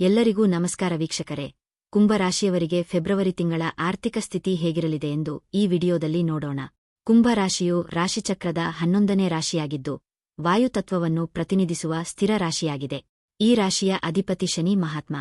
ಎಲ್ಲರಿಗೂ ನಮಸ್ಕಾರ ವೀಕ್ಷಕರೇ. ಕುಂಭರಾಶಿಯವರಿಗೆ ಫೆಬ್ರವರಿ ತಿಂಗಳ ಆರ್ಥಿಕ ಸ್ಥಿತಿ ಹೇಗಿರಲಿದೆ ಎಂದು ಈ ವಿಡಿಯೋದಲ್ಲಿ ನೋಡೋಣ. ಕುಂಭರಾಶಿಯು ರಾಶಿಚಕ್ರದ ಹನ್ನೊಂದನೇ ರಾಶಿಯಾಗಿದ್ದು ವಾಯುತತ್ವವನ್ನು ಪ್ರತಿನಿಧಿಸುವ ಸ್ಥಿರ ರಾಶಿಯಾಗಿದೆ. ಈ ರಾಶಿಯ ಅಧಿಪತಿ ಶನಿ ಮಹಾತ್ಮ.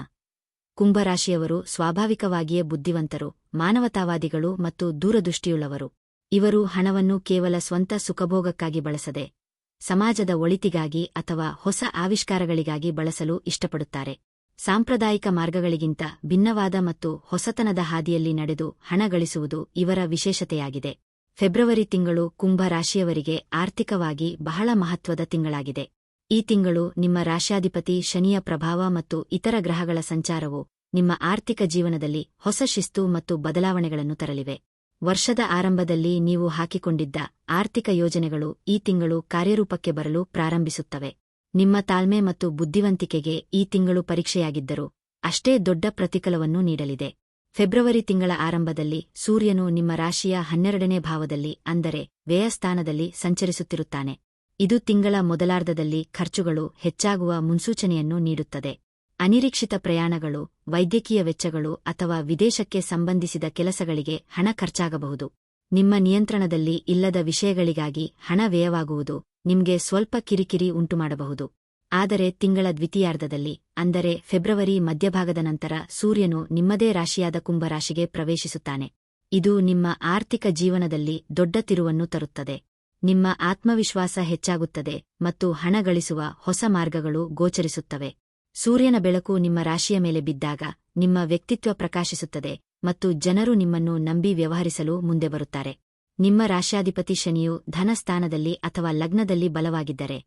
ಕುಂಭರಾಶಿಯವರು ಸ್ವಾಭಾವಿಕವಾಗಿಯೇ ಬುದ್ಧಿವಂತರು, ಮಾನವತಾವಾದಿಗಳು ಮತ್ತು ದೂರದೃಷ್ಟಿಯುಳ್ಳವರು. ಇವರು ಹಣವನ್ನು ಕೇವಲ ಸ್ವಂತ ಸುಖಭೋಗಕ್ಕಾಗಿ ಬಳಸದೆ, ಸಮಾಜದ ಒಳಿತಿಗಾಗಿ ಅಥವಾ ಹೊಸ ಆವಿಷ್ಕಾರಗಳಿಗಾಗಿ ಬಳಸಲು ಇಷ್ಟಪಡುತ್ತಾರೆ. ಸಾಂಪ್ರದಾಯಿಕ ಮಾರ್ಗಗಳಿಗಿಂತ ಭಿನ್ನವಾದ ಮತ್ತು ಹೊಸತನದ ಹಾದಿಯಲ್ಲಿ ನಡೆದು ಹಣ ಗಳಿಸುವುದು ಇವರ ವಿಶೇಷತೆಯಾಗಿದೆ. ಫೆಬ್ರವರಿ ತಿಂಗಳು ಕುಂಭ ರಾಶಿಯವರಿಗೆ ಆರ್ಥಿಕವಾಗಿ ಬಹಳ ಮಹತ್ವದ ತಿಂಗಳಾಗಿದೆ. ಈ ತಿಂಗಳು ನಿಮ್ಮ ರಾಶ್ಯಾಧಿಪತಿ ಶನಿಯ ಪ್ರಭಾವ ಮತ್ತು ಇತರ ಗ್ರಹಗಳ ಸಂಚಾರವು ನಿಮ್ಮ ಆರ್ಥಿಕ ಜೀವನದಲ್ಲಿ ಹೊಸ ಶಿಸ್ತು ಮತ್ತು ಬದಲಾವಣೆಗಳನ್ನು ತರಲಿವೆ. ವರ್ಷದ ಆರಂಭದಲ್ಲಿ ನೀವು ಹಾಕಿಕೊಂಡಿದ್ದ ಆರ್ಥಿಕ ಯೋಜನೆಗಳು ಈ ತಿಂಗಳು ಕಾರ್ಯರೂಪಕ್ಕೆ ಬರಲು ಪ್ರಾರಂಭಿಸುತ್ತವೆ. ನಿಮ್ಮ ತಾಳ್ಮೆ ಮತ್ತು ಬುದ್ಧಿವಂತಿಕೆಗೆ ಈ ತಿಂಗಳು ಪರೀಕ್ಷೆಯಾಗಿದ್ದರೂ ಅಷ್ಟೇ ದೊಡ್ಡ ಪ್ರತಿಫಲವನ್ನು ನೀಡಲಿದೆ. ಫೆಬ್ರವರಿ ತಿಂಗಳ ಆರಂಭದಲ್ಲಿ ಸೂರ್ಯನು ನಿಮ್ಮ ರಾಶಿಯ ಹನ್ನೆರಡನೇ ಭಾವದಲ್ಲಿ, ಅಂದರೆ ವ್ಯಯಸ್ಥಾನದಲ್ಲಿ ಸಂಚರಿಸುತ್ತಿರುತ್ತಾನೆ. ಇದು ತಿಂಗಳ ಮೊದಲಾರ್ಧದಲ್ಲಿ ಖರ್ಚುಗಳು ಹೆಚ್ಚಾಗುವ ಮುನ್ಸೂಚನೆಯನ್ನು ನೀಡುತ್ತದೆ. ಅನಿರೀಕ್ಷಿತ ಪ್ರಯಾಣಗಳು, ವೈದ್ಯಕೀಯ ವೆಚ್ಚಗಳು ಅಥವಾ ವಿದೇಶಕ್ಕೆ ಸಂಬಂಧಿಸಿದ ಕೆಲಸಗಳಿಗೆ ಹಣ ಖರ್ಚಾಗಬಹುದು. ನಿಮ್ಮ ನಿಯಂತ್ರಣದಲ್ಲಿ ಇಲ್ಲದ ವಿಷಯಗಳಿಗಾಗಿ ಹಣ ವ್ಯಯವಾಗುವುದು. ನಿಮ್ಗೆ ಸ್ವಲ್ಪ ಕಿರಿಕಿರಿ ಉಂಟುಮಾಡಬಹುದು. ಆದರೆ ತಿಂಗಳ ದ್ವಿತೀಯಾರ್ಧದಲ್ಲಿ, ಅಂದರೆ ಫೆಬ್ರವರಿ ಮಧ್ಯಭಾಗದ ನಂತರ ಸೂರ್ಯನು ನಿಮ್ಮದೇ ರಾಶಿಯಾದ ಕುಂಭರಾಶಿಗೆ ಪ್ರವೇಶಿಸುತ್ತಾನೆ. ಇದು ನಿಮ್ಮ ಆರ್ಥಿಕ ಜೀವನದಲ್ಲಿ ದೊಡ್ಡ ತಿರುವನ್ನು ತರುತ್ತದೆ. ನಿಮ್ಮ ಆತ್ಮವಿಶ್ವಾಸ ಹೆಚ್ಚಾಗುತ್ತದೆ ಮತ್ತು ಹಣ ಗಳಿಸುವ ಹೊಸ ಮಾರ್ಗಗಳು ಗೋಚರಿಸುತ್ತವೆ. ಸೂರ್ಯನ ಬೆಳಕು ನಿಮ್ಮ ರಾಶಿಯ ಮೇಲೆ ಬಿದ್ದಾಗ, ನಿಮ್ಮ ವ್ಯಕ್ತಿತ್ವ ಪ್ರಕಾಶಿಸುತ್ತದೆ ಮತ್ತು ಜನರು ನಿಮ್ಮನ್ನು ನಂಬಿ ವ್ಯವಹರಿಸಲು ಮುಂದೆ ಬರುತ್ತಾರೆ. ನಿಮ್ಮ ರಾಶ್ಯಾಧಿಪತಿ ಶನಿಯು ಧನಸ್ಥಾನದಲ್ಲಿ ಅಥವಾ ಲಗ್ನದಲ್ಲಿ ಬಲವಾಗಿದ್ದರೆ,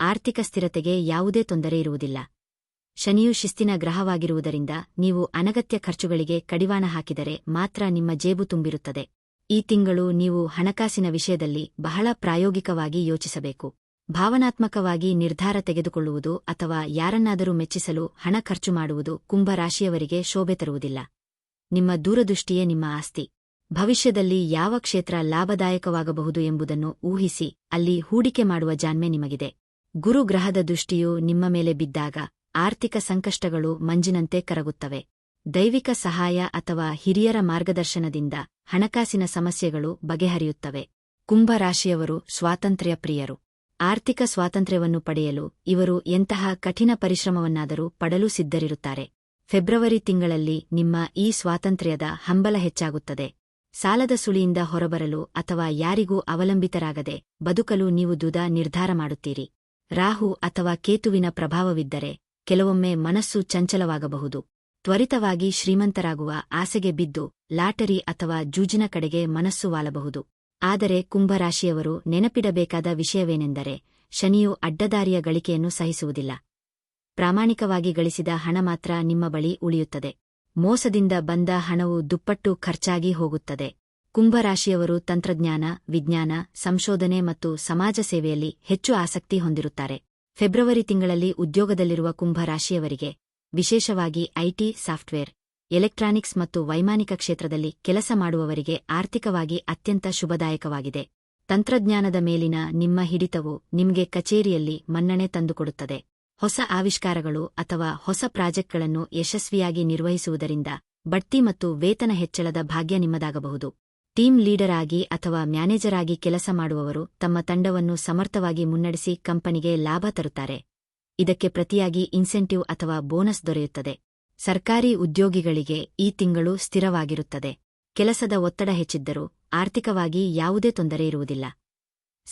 ಆರ್ಥಿಕ ಸ್ಥಿರತೆಗೆ ಯಾವುದೇ ತೊಂದರೆ ಇರುವುದಿಲ್ಲ. ಶನಿಯು ಶಿಸ್ತಿನ ಗ್ರಹವಾಗಿರುವುದರಿಂದ ನೀವು ಅನಗತ್ಯ ಖರ್ಚುಗಳಿಗೆ ಕಡಿವಾಣ ಹಾಕಿದರೆ ಮಾತ್ರ ನಿಮ್ಮ ಜೇಬು ತುಂಬಿರುತ್ತದೆ. ಈ ತಿಂಗಳು ನೀವು ಹಣಕಾಸಿನ ವಿಷಯದಲ್ಲಿ ಬಹಳ ಪ್ರಾಯೋಗಿಕವಾಗಿ ಯೋಚಿಸಬೇಕು. ಭಾವನಾತ್ಮಕವಾಗಿ ನಿರ್ಧಾರ ತೆಗೆದುಕೊಳ್ಳುವುದು ಅಥವಾ ಯಾರನ್ನಾದರೂ ಮೆಚ್ಚಿಸಲು ಹಣ ಖರ್ಚು ಮಾಡುವುದು ಕುಂಭರಾಶಿಯವರಿಗೆ ಶೋಭೆ ತರುವುದಿಲ್ಲ. ನಿಮ್ಮ ದೂರದೃಷ್ಟಿಯೇ ನಿಮ್ಮ ಆಸ್ತಿ. ಭವಿಷ್ಯದಲ್ಲಿ ಯಾವ ಕ್ಷೇತ್ರ ಲಾಭದಾಯಕವಾಗಬಹುದು ಎಂಬುದನ್ನು ಊಹಿಸಿ, ಅಲ್ಲಿ ಹೂಡಿಕೆ ಮಾಡುವ ಜಾನ್ಮೆ ನಿಮಗಿದೆ. ಗುರು ಗ್ರಹದ ದೃಷ್ಟಿಯು ನಿಮ್ಮ ಮೇಲೆ ಬಿದ್ದಾಗ, ಆರ್ಥಿಕ ಸಂಕಷ್ಟಗಳು ಮಂಜಿನಂತೆ ಕರಗುತ್ತವೆ. ದೈವಿಕ ಸಹಾಯ ಅಥವಾ ಹಿರಿಯರ ಮಾರ್ಗದರ್ಶನದಿಂದ ಹಣಕಾಸಿನ ಸಮಸ್ಯೆಗಳು ಬಗೆಹರಿಯುತ್ತವೆ. ಕುಂಭರಾಶಿಯವರು ಸ್ವಾತಂತ್ರ್ಯ ಪ್ರಿಯರು. ಆರ್ಥಿಕ ಸ್ವಾತಂತ್ರ್ಯವನ್ನು ಪಡೆಯಲು ಇವರು ಎಂತಹ ಕಠಿಣ ಪರಿಶ್ರಮವನ್ನಾದರೂ ಪಡಲು ಸಿದ್ಧರಿರುತ್ತಾರೆ. ಫೆಬ್ರವರಿ ತಿಂಗಳಲ್ಲಿ ನಿಮ್ಮ ಈ ಸ್ವಾತಂತ್ರ್ಯದ ಹಂಬಲ ಹೆಚ್ಚಾಗುತ್ತದೆ. ಸಾಲದ ಸುಳಿಯಿಂದ ಹೊರಬರಲು ಅಥವಾ ಯಾರಿಗೂ ಅವಲಂಬಿತರಾಗದೆ ಬದುಕಲು ನೀವು ದುದ ನಿರ್ಧಾರ ಮಾಡುತ್ತೀರಿ. ರಾಹು ಅಥವಾ ಕೇತುವಿನ ಪ್ರಭಾವವಿದ್ದರೆ ಕೆಲವೊಮ್ಮೆ ಮನಸ್ಸು ಚಂಚಲವಾಗಬಹುದು. ತ್ವರಿತವಾಗಿ ಶ್ರೀಮಂತರಾಗುವ ಆಸೆಗೆ ಬಿದ್ದು ಲಾಟರಿ ಅಥವಾ ಜೂಜಿನ ಕಡೆಗೆ ಮನಸ್ಸು ವಾಲಬಹುದು. ಆದರೆ ಕುಂಭರಾಶಿಯವರು ನೆನಪಿಡಬೇಕಾದ ವಿಷಯವೇನೆಂದರೆ ಶನಿಯು ಅಡ್ಡದಾರಿಯ ಗಳಿಕೆಯನ್ನು ಸಹಿಸುವುದಿಲ್ಲ. ಪ್ರಾಮಾಣಿಕವಾಗಿ ಗಳಿಸಿದ ಹಣ ಮಾತ್ರ ನಿಮ್ಮ ಬಳಿ ಉಳಿಯುತ್ತದೆ. ಮೋಸದಿಂದ ಬಂದ ಹಣವು ದುಪ್ಪಟ್ಟು ಖರ್ಚಾಗಿ ಹೋಗುತ್ತದೆ. ಕುಂಭರಾಶಿಯವರು ತಂತ್ರಜ್ಞಾನ, ವಿಜ್ಞಾನ, ಸಂಶೋಧನೆ ಮತ್ತು ಸಮಾಜ ಸೇವೆಯಲ್ಲಿ ಹೆಚ್ಚು ಆಸಕ್ತಿ ಹೊಂದಿರುತ್ತಾರೆ. ಫೆಬ್ರವರಿ ತಿಂಗಳಲ್ಲಿ ಉದ್ಯೋಗದಲ್ಲಿರುವ ಕುಂಭರಾಶಿಯವರಿಗೆ, ವಿಶೇಷವಾಗಿ ಐಟಿ, ಸಾಫ್ಟ್ವೇರ್, ಎಲೆಕ್ಟ್ರಾನಿಕ್ಸ್ ಮತ್ತು ವೈಮಾನಿಕ ಕ್ಷೇತ್ರದಲ್ಲಿ ಕೆಲಸ ಮಾಡುವವರಿಗೆ ಆರ್ಥಿಕವಾಗಿ ಅತ್ಯಂತ ಶುಭದಾಯಕವಾಗಿದೆ. ತಂತ್ರಜ್ಞಾನದ ಮೇಲಿನ ನಿಮ್ಮ ಹಿಡಿತವು ನಿಮಗೆ ಕಚೇರಿಯಲ್ಲಿ ಮನ್ನಣೆ ತಂದುಕೊಡುತ್ತದೆ. ಹೊಸ ಆವಿಷ್ಕಾರಗಳು ಅಥವಾ ಹೊಸ ಪ್ರಾಜೆಕ್ಟ್ಗಳನ್ನು ಯಶಸ್ವಿಯಾಗಿ ನಿರ್ವಹಿಸುವುದರಿಂದ ಬಡ್ತಿ ಮತ್ತು ವೇತನ ಹೆಚ್ಚಳದ ಭಾಗ್ಯ ನಿಮ್ಮದಾಗಬಹುದು. ಟೀಮ್ ಲೀಡರ್ ಆಗಿ ಅಥವಾ ಮ್ಯಾನೇಜರ್ ಆಗಿ ಕೆಲಸ ಮಾಡುವವರು ತಮ್ಮ ತಂಡವನ್ನು ಸಮರ್ಥವಾಗಿ ಮುನ್ನಡೆಸಿ ಕಂಪನಿಗೆ ಲಾಭ ತರುತ್ತಾರೆ. ಇದಕ್ಕೆ ಪ್ರತಿಯಾಗಿ ಇನ್ಸೆಂಟಿವ್ ಅಥವಾ ಬೋನಸ್ ದೊರೆಯುತ್ತದೆ. ಸರ್ಕಾರಿ ಉದ್ಯೋಗಿಗಳಿಗೆ ಈ ತಿಂಗಳು ಸ್ಥಿರವಾಗಿರುತ್ತದೆ. ಕೆಲಸದ ಒತ್ತಡ ಹೆಚ್ಚಿದ್ದರೂ ಆರ್ಥಿಕವಾಗಿ ಯಾವುದೇ ತೊಂದರೆ ಇರುವುದಿಲ್ಲ.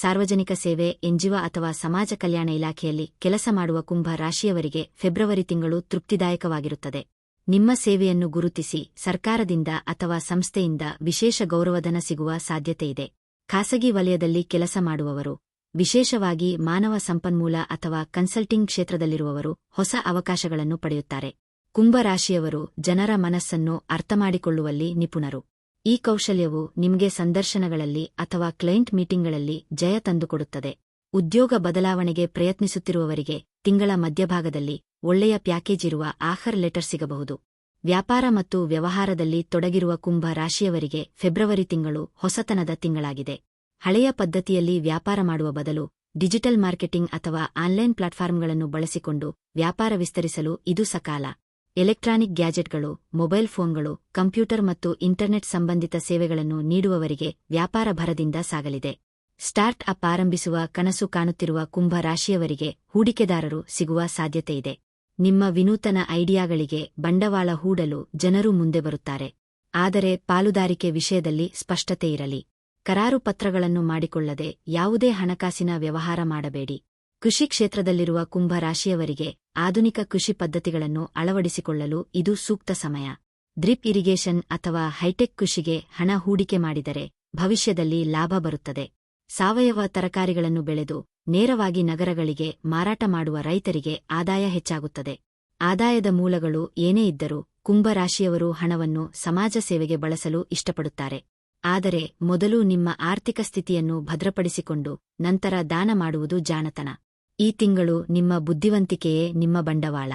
ಸಾರ್ವಜನಿಕ ಸೇವೆ, ಎನ್ಜಿಒ ಅಥವಾ ಸಮಾಜ ಕಲ್ಯಾಣ ಇಲಾಖೆಯಲ್ಲಿ ಕೆಲಸ ಮಾಡುವ ಕುಂಭ ರಾಶಿಯವರಿಗೆ ಫೆಬ್ರವರಿ ತಿಂಗಳು ತೃಪ್ತಿದಾಯಕವಾಗಿರುತ್ತದೆ. ನಿಮ್ಮ ಸೇವೆಯನ್ನು ಗುರುತಿಸಿ, ಸರ್ಕಾರದಿಂದ ಅಥವಾ ಸಂಸ್ಥೆಯಿಂದ ವಿಶೇಷ ಗೌರವಧನ ಸಿಗುವ ಸಾಧ್ಯತೆಯಿದೆ ಖಾಸಗಿ ವಲಯದಲ್ಲಿ ಕೆಲಸ ಮಾಡುವವರು, ವಿಶೇಷವಾಗಿ ಮಾನವ ಸಂಪನ್ಮೂಲ ಅಥವಾ ಕನ್ಸಲ್ಟಿಂಗ್ ಕ್ಷೇತ್ರದಲ್ಲಿರುವವರು ಹೊಸ ಅವಕಾಶಗಳನ್ನು ಪಡೆಯುತ್ತಾರೆ. ಕುಂಭರಾಶಿಯವರು ಜನರ ಮನಸ್ಸನ್ನು ಅರ್ಥಮಾಡಿಕೊಳ್ಳುವಲ್ಲಿ ನಿಪುಣರು. ಈ ಕೌಶಲ್ಯವು ನಿಮಗೆ ಸಂದರ್ಶನಗಳಲ್ಲಿ ಅಥವಾ ಕ್ಲೈಂಟ್ ಮೀಟಿಂಗ್ಗಳಲ್ಲಿ ಜಯ ತಂದುಕೊಡುತ್ತದೆ. ಉದ್ಯೋಗ ಬದಲಾವಣೆಗೆ ಪ್ರಯತ್ನಿಸುತ್ತಿರುವವರಿಗೆ ತಿಂಗಳ ಮಧ್ಯಭಾಗದಲ್ಲಿ ಒಳ್ಳೆಯ ಪ್ಯಾಕೇಜ್ ಇರುವ ಆಫರ್ ಲೆಟರ್ ಸಿಗಬಹುದು. ವ್ಯಾಪಾರ ಮತ್ತು ವ್ಯವಹಾರದಲ್ಲಿ ತೊಡಗಿರುವ ಕುಂಭ ರಾಶಿಯವರಿಗೆ ಫೆಬ್ರವರಿ ತಿಂಗಳು ಹೊಸತನದ ತಿಂಗಳಾಗಿದೆ. ಹಳೆಯ ಪದ್ಧತಿಯಲ್ಲಿ ವ್ಯಾಪಾರ ಮಾಡುವ ಬದಲು ಡಿಜಿಟಲ್ ಮಾರ್ಕೆಟಿಂಗ್ ಅಥವಾ ಆನ್ಲೈನ್ ಪ್ಲಾಟ್ಫಾರ್ಮ್ಗಳನ್ನು ಬಳಸಿಕೊಂಡು ವ್ಯಾಪಾರ ವಿಸ್ತರಿಸಲು ಇದು ಸಕಾಲ. ಎಲೆಕ್ಟ್ರಾನಿಕ್ ಗ್ಯಾಜೆಟ್ಗಳು, ಮೊಬೈಲ್ ಫೋನ್ಗಳು, ಕಂಪ್ಯೂಟರ್ ಮತ್ತು ಇಂಟರ್ನೆಟ್ ಸಂಬಂಧಿತ ಸೇವೆಗಳನ್ನು ನೀಡುವವರಿಗೆ ವ್ಯಾಪಾರ ಭರದಿಂದ ಸಾಗಲಿದೆ. ಸ್ಟಾರ್ಟ್ ಅಪ್ ಆರಂಭಿಸುವ ಕನಸು ಕಾಣುತ್ತಿರುವ ಕುಂಭ ರಾಶಿಯವರಿಗೆ ಹೂಡಿಕೆದಾರರು ಸಿಗುವ ಸಾಧ್ಯತೆಯಿದೆ ನಿಮ್ಮ ವಿನೂತನ ಐಡಿಯಾಗಳಿಗೆ ಬಂಡವಾಳ ಹೂಡಲು ಜನರು ಮುಂದೆ ಬರುತ್ತಾರೆ. ಆದರೆ ಪಾಲುದಾರಿಕೆ ವಿಷಯದಲ್ಲಿ ಸ್ಪಷ್ಟತೆ ಇರಲಿ. ಕರಾರು ಪತ್ರಗಳನ್ನು ಮಾಡಿಕೊಳ್ಳದೆ ಯಾವುದೇ ಹಣಕಾಸಿನ ವ್ಯವಹಾರ ಮಾಡಬೇಡಿ. ಕೃಷಿ ಕ್ಷೇತ್ರದಲ್ಲಿರುವ ಕುಂಭ ರಾಶಿಯವರಿಗೆ ಆಧುನಿಕ ಕೃಷಿ ಪದ್ಧತಿಗಳನ್ನು ಅಳವಡಿಸಿಕೊಳ್ಳಲು ಇದು ಸೂಕ್ತ ಸಮಯ. ಡ್ರಿಪ್ ಇರಿಗೇಷನ್ ಅಥವಾ ಹೈಟೆಕ್ ಕೃಷಿಗೆ ಹಣ ಹೂಡಿಕೆ ಮಾಡಿದರೆ ಭವಿಷ್ಯದಲ್ಲಿ ಲಾಭ ಬರುತ್ತದೆ. ಸಾವಯವ ತರಕಾರಿಗಳನ್ನು ಬೆಳೆದು ನೇರವಾಗಿ ನಗರಗಳಿಗೆ ಮಾರಾಟ ಮಾಡುವ ರೈತರಿಗೆ ಆದಾಯ ಹೆಚ್ಚಾಗುತ್ತದೆ. ಆದಾಯದ ಮೂಲಗಳು ಏನೇ ಇದ್ದರೂ ಕುಂಭರಾಶಿಯವರು ಹಣವನ್ನು ಸಮಾಜ ಸೇವೆಗೆ ಬಳಸಲು ಇಷ್ಟಪಡುತ್ತಾರೆ. ಆದರೆ ಮೊದಲು ನಿಮ್ಮ ಆರ್ಥಿಕ ಸ್ಥಿತಿಯನ್ನು ಭದ್ರಪಡಿಸಿಕೊಂಡು ನಂತರ ದಾನ ಮಾಡುವುದು ಜಾಣತನ. ಈ ತಿಂಗಳು ನಿಮ್ಮ ಬುದ್ಧಿವಂತಿಕೆಯೇ ನಿಮ್ಮ ಬಂಡವಾಳ.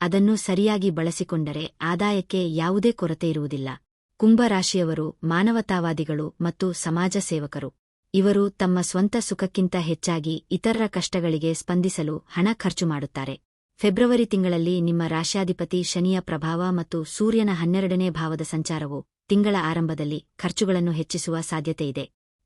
ಅದನ್ನು ಸರಿಯಾಗಿ ಬಳಸಿಕೊಂಡರೆ ಆದಾಯಕ್ಕೆ ಯಾವುದೇ ಕೊರತೆ ಇರುವುದಿಲ್ಲ. ಕುಂಭರಾಶಿಯವರು, ಮಾನವತಾವಾದಿಗಳು ಮತ್ತು ಸಮಾಜ ಸೇವಕರು. ಇವರು ತಮ್ಮ ಸ್ವಂತ ಸುಖಕ್ಕಿಂತ ಹೆಚ್ಚಾಗಿ ಇತರರ ಕಷ್ಟಗಳಿಗೆ ಸ್ಪಂದಿಸಲು ಹಣ ಖರ್ಚು ಮಾಡುತ್ತಾರೆ. ಫೆಬ್ರವರಿ ತಿಂಗಳಲ್ಲಿ ನಿಮ್ಮ ರಾಶ್ಯಾಧಿಪತಿ ಶನಿಯ ಪ್ರಭಾವ ಮತ್ತು ಸೂರ್ಯನ ಹನ್ನೆರಡನೇ ಭಾವದ ಸಂಚಾರವು ತಿಂಗಳ ಆರಂಭದಲ್ಲಿ ಖರ್ಚುಗಳನ್ನು ಹೆಚ್ಚಿಸುವ ಸಾಧ್ಯತೆಯಿದೆ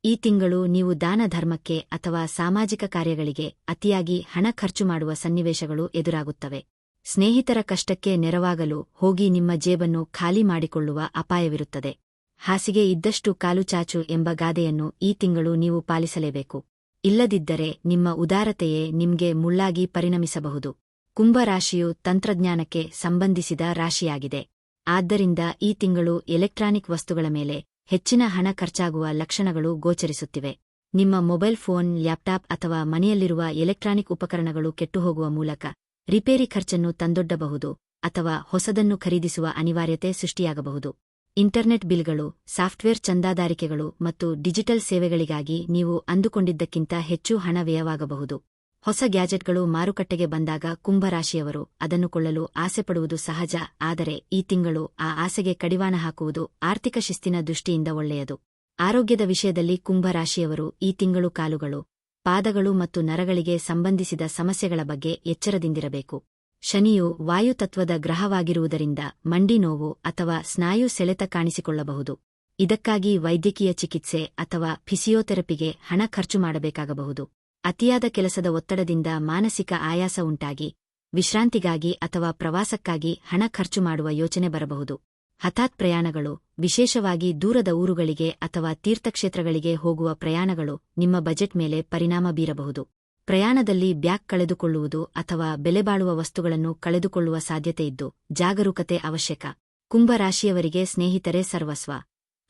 ಈ ತಿಂಗಳು ನೀವು ದಾನ ಧರ್ಮಕ್ಕೆ ಅಥವಾ ಸಾಮಾಜಿಕ ಕಾರ್ಯಗಳಿಗೆ ಅತಿಯಾಗಿ ಹಣ ಖರ್ಚು ಮಾಡುವ ಸನ್ನಿವೇಶಗಳು ಎದುರಾಗುತ್ತವೆ. ಸ್ನೇಹಿತರ ಕಷ್ಟಕ್ಕೆ ನೆರವಾಗಲು ಹೋಗಿ ನಿಮ್ಮ ಜೇಬನ್ನು ಖಾಲಿ ಮಾಡಿಕೊಳ್ಳುವ ಅಪಾಯವಿರುತ್ತದೆ. ಹಾಸಿಗೆ ಇದ್ದಷ್ಟು ಕಾಲು ಚಾಚು ಎಂಬ ಗಾದೆಯನ್ನು ಈ ತಿಂಗಳು ನೀವು ಪಾಲಿಸಲೇಬೇಕು. ಇಲ್ಲದಿದ್ದರೆ ನಿಮ್ಮ ಉದಾರತೆಯೇ ನಿಮ್ಗೆ ಮುಳ್ಳಾಗಿ ಪರಿಣಮಿಸಬಹುದು. ಕುಂಭರಾಶಿಯು ತಂತ್ರಜ್ಞಾನಕ್ಕೆ ಸಂಬಂಧಿಸಿದ ರಾಶಿಯಾಗಿದೆ. ಆದ್ದರಿಂದ ಈ ತಿಂಗಳು ಎಲೆಕ್ಟ್ರಾನಿಕ್ ವಸ್ತುಗಳ ಮೇಲೆ ಹೆಚ್ಚಿನ ಹಣ ಖರ್ಚಾಗುವ ಲಕ್ಷಣಗಳು ಗೋಚರಿಸುತ್ತಿವೆ. ನಿಮ್ಮ ಮೊಬೈಲ್ ಫೋನ್, ಲ್ಯಾಪ್ಟಾಪ್ ಅಥವಾ ಮನೆಯಲ್ಲಿರುವ ಎಲೆಕ್ಟ್ರಾನಿಕ್ ಉಪಕರಣಗಳು ಕೆಟ್ಟುಹೋಗುವ ಮೂಲಕ ರಿಪೇರಿ ಖರ್ಚನ್ನು ತಂದೊಡ್ಡಬಹುದು ಅಥವಾ ಹೊಸದನ್ನು ಖರೀದಿಸುವ ಅನಿವಾರ್ಯತೆ ಸೃಷ್ಟಿಯಾಗಬಹುದು. ಇಂಟರ್ನೆಟ್ ಬಿಲ್ಗಳು, ಸಾಫ್ಟ್ವೇರ್ ಚಂದಾದಾರಿಕೆಗಳು ಮತ್ತು ಡಿಜಿಟಲ್ ಸೇವೆಗಳಿಗಾಗಿ ನೀವು ಅಂದುಕೊಂಡಿದ್ದಕ್ಕಿಂತ ಹೆಚ್ಚು ಹಣ ವ್ಯಯವಾಗಬಹುದು. ಹೊಸ ಗ್ಯಾಜೆಟ್ಗಳು ಮಾರುಕಟ್ಟೆಗೆ ಬಂದಾಗ ಕುಂಭರಾಶಿಯವರು ಅದನ್ನು ಕೊಳ್ಳಲು ಆಸೆಪಡುವುದು ಸಹಜ, ಆದರೆ ಈ ತಿಂಗಳು ಆ ಆಸೆಗೆ ಕಡಿವಾಣ ಹಾಕುವುದು ಆರ್ಥಿಕ ಶಿಸ್ತಿನ ದೃಷ್ಟಿಯಿಂದ ಒಳ್ಳೆಯದು. ಆರೋಗ್ಯದ ವಿಷಯದಲ್ಲಿ ಕುಂಭರಾಶಿಯವರು ಈ ತಿಂಗಳು ಕಾಲುಗಳು, ಪಾದಗಳು ಮತ್ತು ನರಗಳಿಗೆ ಸಂಬಂಧಿಸಿದ ಸಮಸ್ಯೆಗಳ ಬಗ್ಗೆ ಎಚ್ಚರದಿಂದಿರಬೇಕು. ಶನಿಯು ವಾಯುತತ್ವದ ಗ್ರಹವಾಗಿರುವುದರಿಂದ ಮಂಡಿ ನೋವು ಅಥವಾ ಸ್ನಾಯು ಸೆಳೆತ ಕಾಣಿಸಿಕೊಳ್ಳಬಹುದು. ಇದಕ್ಕಾಗಿ ವೈದ್ಯಕೀಯ ಚಿಕಿತ್ಸೆ ಅಥವಾ ಫಿಸಿಯೋಥೆರಪಿಗೆ ಹಣ ಖರ್ಚು ಮಾಡಬೇಕಾಗಬಹುದು. ಅತಿಯಾದ ಕೆಲಸದ ಒತ್ತಡದಿಂದ ಮಾನಸಿಕ ಆಯಾಸ ಉಂಟಾಗಿ, ವಿಶ್ರಾಂತಿಗಾಗಿ ಅಥವಾ ಪ್ರವಾಸಕ್ಕಾಗಿ ಹಣ ಖರ್ಚು ಮಾಡುವ ಯೋಚನೆ ಬರಬಹುದು. ಹಠಾತ್ ಪ್ರಯಾಣಗಳು, ವಿಶೇಷವಾಗಿ ದೂರದ ಊರುಗಳಿಗೆ ಅಥವಾ ತೀರ್ಥಕ್ಷೇತ್ರಗಳಿಗೆ ಹೋಗುವ ಪ್ರಯಾಣಗಳು ನಿಮ್ಮ ಬಜೆಟ್ ಮೇಲೆ ಪರಿಣಾಮ ಬೀರಬಹುದು. ಪ್ರಯಾಣದಲ್ಲಿ ಬ್ಯಾಗ್ ಕಳೆದುಕೊಳ್ಳುವುದು ಅಥವಾ ಬೆಲೆಬಾಳುವ ವಸ್ತುಗಳನ್ನು ಕಳೆದುಕೊಳ್ಳುವ ಸಾಧ್ಯತೆಯಿದ್ದು ಜಾಗರೂಕತೆ ಅವಶ್ಯಕ. ಕುಂಭರಾಶಿಯವರಿಗೆ ಸ್ನೇಹಿತರೇ ಸರ್ವಸ್ವ.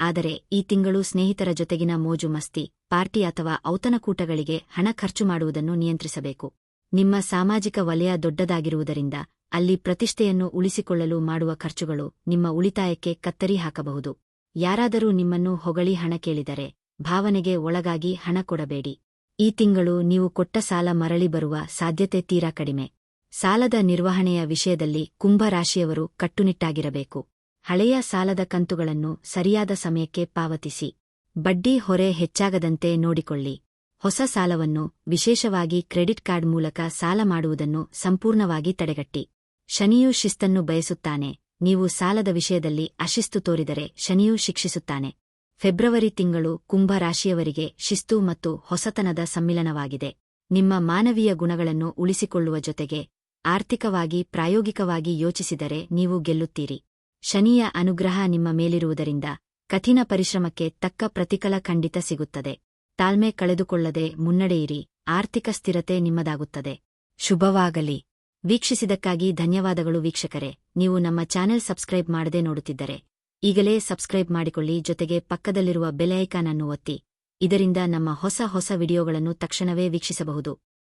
ಆದರೆ ಈ ತಿಂಗಳು ಸ್ನೇಹಿತರ ಜೊತೆಗಿನ ಮೋಜು ಮಸ್ತಿ, ಪಾರ್ಟಿ ಅಥವಾ ಔತಣಕೂಟಗಳಿಗೆ ಹಣ ಖರ್ಚು ಮಾಡುವುದನ್ನು ನಿಯಂತ್ರಿಸಬೇಕು. ನಿಮ್ಮ ಸಾಮಾಜಿಕ ವಲಯ ದೊಡ್ಡದಾಗಿರುವುದರಿಂದ ಅಲ್ಲಿ ಪ್ರತಿಷ್ಠೆಯನ್ನು ಉಳಿಸಿಕೊಳ್ಳಲು ಮಾಡುವ ಖರ್ಚುಗಳು ನಿಮ್ಮ ಉಳಿತಾಯಕ್ಕೆ ಕತ್ತರಿ ಹಾಕಬಹುದು. ಯಾರಾದರೂ ನಿಮ್ಮನ್ನು ಹೊಗಳಿ ಹಣ ಕೇಳಿದರೆ ಭಾವನೆಗೆ ಒಳಗಾಗಿ ಹಣ ಕೊಡಬೇಡಿ. ಈ ತಿಂಗಳು ನೀವು ಕೊಟ್ಟ ಸಾಲ ಮರಳಿ ಬರುವ ಸಾಧ್ಯತೆ ತೀರಾ ಕಡಿಮೆ. ಸಾಲದ ನಿರ್ವಹಣೆಯ ವಿಷಯದಲ್ಲಿ ಕುಂಭರಾಶಿಯವರು ಕಟ್ಟುನಿಟ್ಟಾಗಿರಬೇಕು. ಹಳೆಯ ಸಾಲದ ಕಂತುಗಳನ್ನು ಸರಿಯಾದ ಸಮಯಕ್ಕೆ ಪಾವತಿಸಿ. ಬಡ್ಡಿ ಹೊರೆ ಹೆಚ್ಚಾಗದಂತೆ ನೋಡಿಕೊಳ್ಳಿ. ಹೊಸ ಸಾಲವನ್ನು ವಿಶೇಷವಾಗಿ ಕ್ರೆಡಿಟ್ ಕಾರ್ಡ್ ಮೂಲಕ ಸಾಲ ಮಾಡುವುದನ್ನು ಸಂಪೂರ್ಣವಾಗಿ ತಡೆಗಟ್ಟಿ. ಶನಿಯು ಶಿಸ್ತನ್ನು ಬಯಸುತ್ತಾನೆ. ನೀವು ಸಾಲದ ವಿಷಯದಲ್ಲಿ ಅಶಿಸ್ತು ತೋರಿದರೆ ಶನಿಯು ಶಿಕ್ಷಿಸುತ್ತಾನೆ. ಫೆಬ್ರವರಿ ತಿಂಗಳು ಕುಂಭ ರಾಶಿಯವರಿಗೆ ಶಿಸ್ತು ಮತ್ತು ಹೊಸತನದ ಸಮ್ಮಿಲನವಾಗಿದೆ. ನಿಮ್ಮ ಮಾನವೀಯ ಗುಣಗಳನ್ನು ಉಳಿಸಿಕೊಳ್ಳುವ ಜೊತೆಗೆ ಆರ್ಥಿಕವಾಗಿ ಪ್ರಾಯೋಗಿಕವಾಗಿ ಯೋಚಿಸಿದರೆ ನೀವು ಗೆಲ್ಲುತ್ತೀರಿ. ಶನಿಯ ಅನುಗ್ರಹ ನಿಮ್ಮ ಮೇಲಿರುವುದರಿಂದ ಕಠಿಣ ಪರಿಶ್ರಮಕ್ಕೆ ತಕ್ಕ ಪ್ರತಿಫಲ ಖಂಡಿತ ಸಿಗುತ್ತದೆ. ತಾಳ್ಮೆ ಕಳೆದುಕೊಳ್ಳದೆ ಮುನ್ನಡೆಯಿರಿ, ಆರ್ಥಿಕ ಸ್ಥಿರತೆ ನಿಮ್ಮದಾಗುತ್ತದೆ. ಶುಭವಾಗಲಿ. ವೀಕ್ಷಿಸಿದಕ್ಕಾಗಿ ಧನ್ಯವಾದಗಳು ವೀಕ್ಷಕರೇ. ನೀವು ನಮ್ಮ ಚಾನೆಲ್ ಸಬ್ಸ್ಕ್ರೈಬ್ ಮಾಡದೆ ನೋಡುತ್ತಿದ್ದರೆ ಈಗಲೇ ಸಬ್ಸ್ಕ್ರೈಬ್ ಮಾಡಿಕೊಳ್ಳಿ, ಜೊತೆಗೆ ಪಕ್ಕದಲ್ಲಿರುವ ಬೆಲ್ ಐಕಾನ್ ಅನ್ನು ಒತ್ತಿ. ಇದರಿಂದ ನಮ್ಮ ಹೊಸ ಹೊಸ ವಿಡಿಯೋಗಳನ್ನು ತಕ್ಷಣವೇ ವೀಕ್ಷಿಸಬಹುದು.